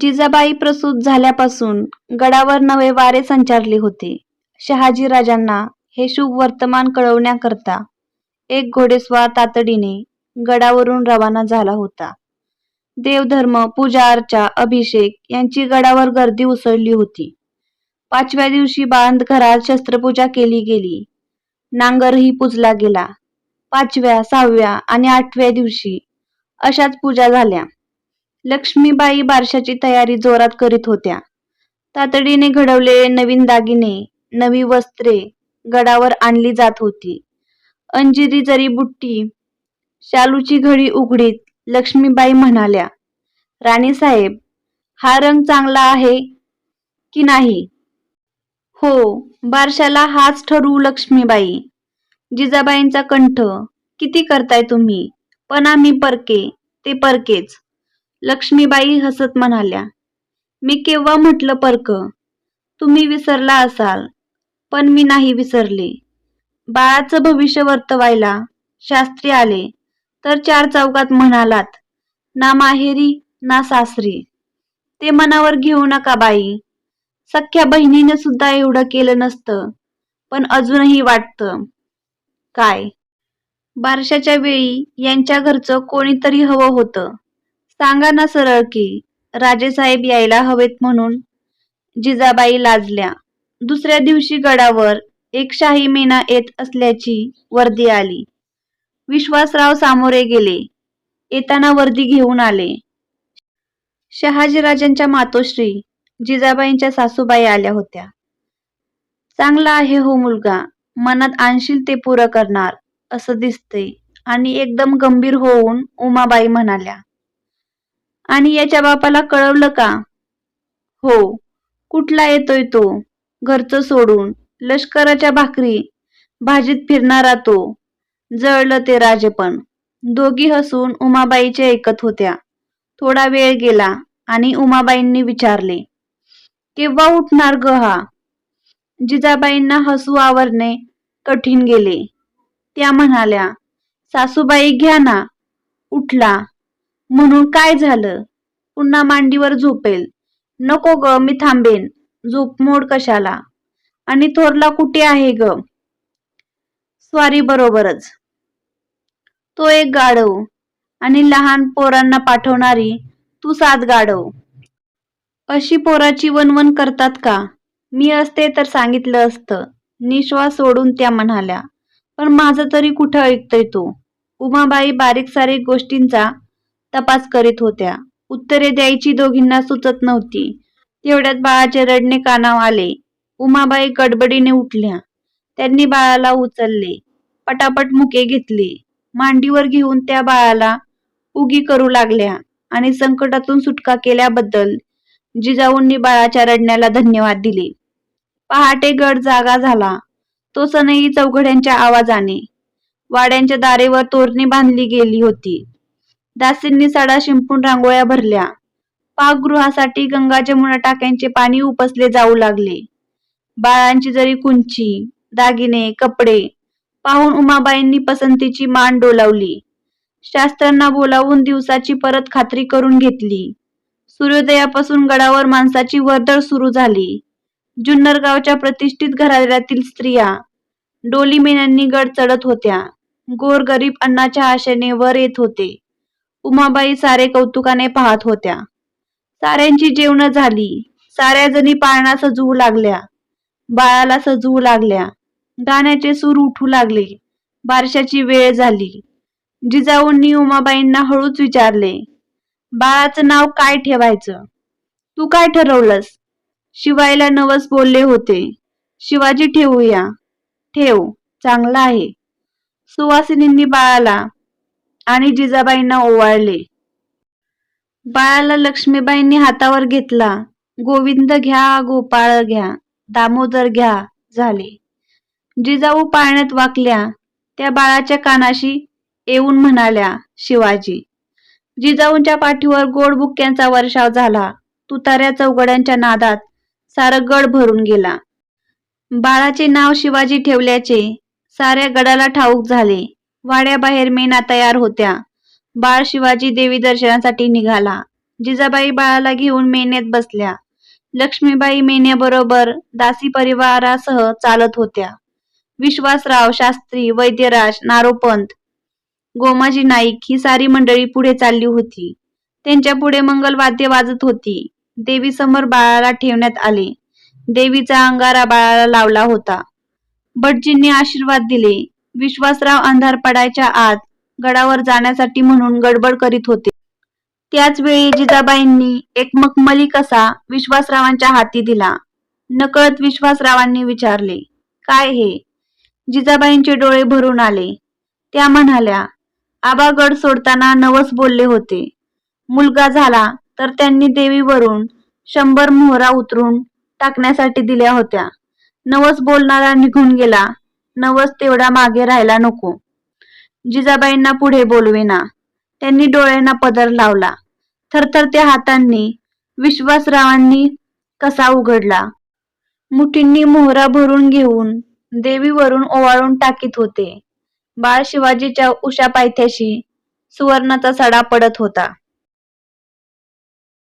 जिजाबाई प्रसूत झाल्यापासून गडावर नवे वारे संचारले होते. शहाजी राजांना हे शुभ वर्तमान कळवण्याकरता एक घोडेस्वार तातडीने गडावरून रवाना झाला होता. देवधर्म पूजा अर्चा अभिषेक यांची गडावर गर्दी उसळली होती. पाचव्या दिवशी बांध घरात शस्त्रपूजा केली गेली. नांगरही पूजला गेला. पाचव्या सहाव्या आणि आठव्या दिवशी अशाच पूजा झाल्या. लक्ष्मीबाई बारशाची तयारी जोरात करीत होत्या. तातडीने घडवलेले नवीन दागिने नवी वस्त्रे गडावर आणली जात होती. अंजिरी जरी बुट्टी शालूची घडी उघडीत लक्ष्मीबाई म्हणाल्या राणीसाहेब हा रंग चांगला आहे की नाही? हो बारशाला हाच ठरवू लक्ष्मीबाई. जिजाबाईंचा कंठ किती करताय तुम्ही? पण आम्ही परके ते परकेच. लक्ष्मीबाई हसत म्हणाल्या मी केव्हा म्हटलं परक? तुम्ही विसरला असाल पण मी नाही विसरले. बाळाचं भविष्य वर्तवायला शास्त्री आले तर चार चौकात म्हणालात ना माहेरी ना सासरी. ते मनावर घेऊ नका बाई. सख्या बहिणीने सुद्धा एवढं केलं नसतं पण अजूनही वाटतं. काय? बारशाच्या वेळी यांच्या घरचं कोणीतरी हवं होतं. सांगा ना सरळ की राजेसाहेब यायला हवेत म्हणून. जिजाबाई लाजल्या. दुसऱ्या दिवशी गडावर एक शाही मेना येत असल्याची वर्दी आली. विश्वासराव सामोरे गेले. येताना वर्दी घेऊन आले. शहाजीराजांच्या मातोश्री जिजाबाईंच्या सासूबाई आल्या होत्या. चांगला आहे हो मुलगा मनात आणशील ते पुरं करणार असं दिसते आणि एकदम गंभीर होऊन उमाबाई म्हणाल्या आणि याच्या बापाला कळवलं का? हो. कुठला येतोय तो? घरचं सोडून. लष्कराच्या भाकरी. भाजीत फिरणारा तो. जळलं ते राजेपण दोघी हसून उमाबाईचे ऐकत होत्या. थोडा वेळ गेला आणि उमाबाईंनी विचारले केव्हा उठणार ग हा? जिजाबाईंना हसू आवरणे कठीण गेले. त्या म्हणाल्या सासूबाई घ्या ना. उठला. म्हणून काय झालं? पुन्हा मांडीवर झोपेल. नको ग मी थांबेन. झोपमोड कशाला? आणि थोरला कुठे आहे ग? स्वारी बरोबरच. तो एक गाढव आणि लहान पोरांना पाठवणारी तू सात गाढव. अशी पोराची वनवन करतात का? मी असते तर सांगितलं असतं. निश्वास सोडून त्या म्हणाल्या. पण माझं तरी कुठं ऐकतोय तो? उमाबाई बारीक सारीक गोष्टींचा तपास करीत होत्या. उत्तरे द्यायची दोघींना सुचत नव्हती. तेवढ्यात बाळाचे रडणे कानाव आले. उमाबाई गडबडीने उठल्या. त्यांनी बाळाला उचलले. पटापट मुके घेतले. मांडीवर घेऊन त्या बाळाला उगी करू लागल्या आणि संकटातून सुटका केल्याबद्दल जिजाऊंनी बाळाच्या रडण्याला धन्यवाद दिले. पहाटे गड जागा झाला. तो सनई चौघड्यांच्या आवाजाने. वाड्यांच्या दारेवर तोरणी बांधली गेली होती. दासींनी सडा शिंपून रांगोळ्या भरल्या. पाकगृहासाठी गंगा जमुना टाक्यांचे पाणी उपसले जाऊ लागले. बाळांची जरी कुंची दागिने कपडे पाहून उमाबाईंनी पसंतीची मान डोलावली. शास्त्रांना बोलावून दिवसाची परत खात्री करून घेतली. सूर्योदयापासून गडावर माणसाची वर्दळ सुरू झाली. जुन्नर गावच्या प्रतिष्ठित घराण्यातील स्त्रिया डोली मेन्यांनी गड चढत होत्या. गोरगरीब अन्नाच्या आशेने वर येत होते. उमाबाई सारे कौतुकाने पाहत होत्या. साऱ्यांची जेवण झाली. साऱ्या जणी पाळणा सजवू लागल्या. बाळाला सजवू लागल्या. गाण्याचे सूर उठू लागले. बारशाची वेळ झाली. जिजाऊंनी उमाबाईंना हळूच विचारले बाळाचं नाव काय ठेवायचं? तू काय ठरवलंस? शिवायला नवस बोलले होते. शिवाजी ठेवूया. ठेव. चांगला आहे. सुवासिनींनी बाळाला आणि जिजाबाईंना ओवाळले. बाळाला लक्ष्मीबाईंनी हातावर घेतला. गोविंद घ्या गोपाळ घ्या दामोदर घ्या झाले. जिजाऊ पाळण्यात वाकल्या. त्या बाळाच्या कानाशी येऊन म्हणाल्या शिवाजी जिजाऊंच्या पाठीवर गोड बुक्क्यांचा वर्षाव झाला. तुताऱ्या चौघड्यांच्या नादात सारं गड भरून गेला. बाळाचे नाव शिवाजी ठेवल्याचे साऱ्या गडाला ठाऊक झाले. वाड्याबाहेर मेना तयार होत्या. बाळ शिवाजी देवी दर्शनासाठी निघाला. जिजाबाई बाळाला घेऊन मेन्यात बसल्या. लक्ष्मीबाई मेन्याबरोबर दासी परिवारासह चालत होत्या. विश्वासराव शास्त्री वैद्यराज नारोपंत गोमाजी नाईक ही सारी मंडळी पुढे चालली होती. त्यांच्या पुढे मंगलवाद्य वाजत होती. देवी समोर बाळाला ठेवण्यात आले. देवीचा अंगारा बाळाला लावला होता. भटजींनी आशीर्वाद दिले. विश्वासराव अंधार पडायच्या आत गडावर जाण्यासाठी म्हणून गडबड करीत होते. त्याच वेळी जिजाबाईंनी एक मखमली कसा विश्वासरावांच्या हाती दिला. नकळत विश्वासरावांनी विचारले काय हे? जिजाबाईंचे डोळे भरून आले. त्या म्हणाल्या आबा गड सोडताना नवस बोलले होते. मुलगा झाला तर त्यांनी देवीवरून शंभर मोहरा उतरून टाकण्यासाठी दिल्या होत्या. नवस बोलणारा निघून गेला नवस तेवढा मागे राहायला नको. जिजाबाईंना पुढे बोलवेना. त्यांनी डोळ्यांना पदर लावला. थरथरत्या हातांनी विश्वासरावांनी कसा उघडला. मुठींनी मोहरा भरून घेऊन देवीवरून ओवाळून टाकीत होते. बाळ शिवाजीच्या उषा पायथ्याशी सुवर्णाचा सडा पडत होता.